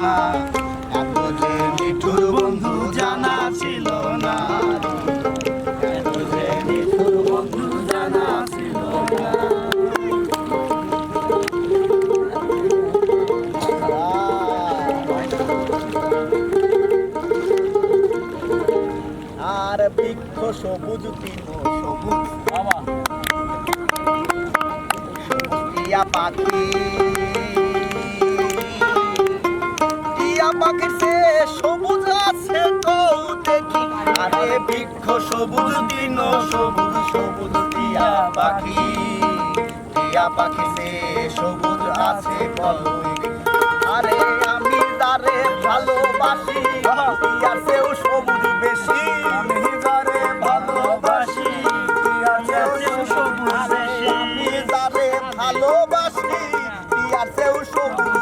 এত যে মিঠুর বন্ধু জানা ছিল না। এত যে মিঠুর বন্ধু জানা ছিল আর বৃক্ষ সবুজ সবুজ। বাবা পাখি আরে বৃক্ষ, সবুজ দিন, সবুজ সবুজ টিয়া পাখি। টিয়া পাখি সে সবুজ আছে বলই। আরে আমি তারে ভালোবাসি টিয়া সেও সবুজ বেশি। আমি তারে ভালোবাসি টিয়া সেও সবুজ বেশি। আমি তারে ভালোবাসি টিয়া সেও সবুজ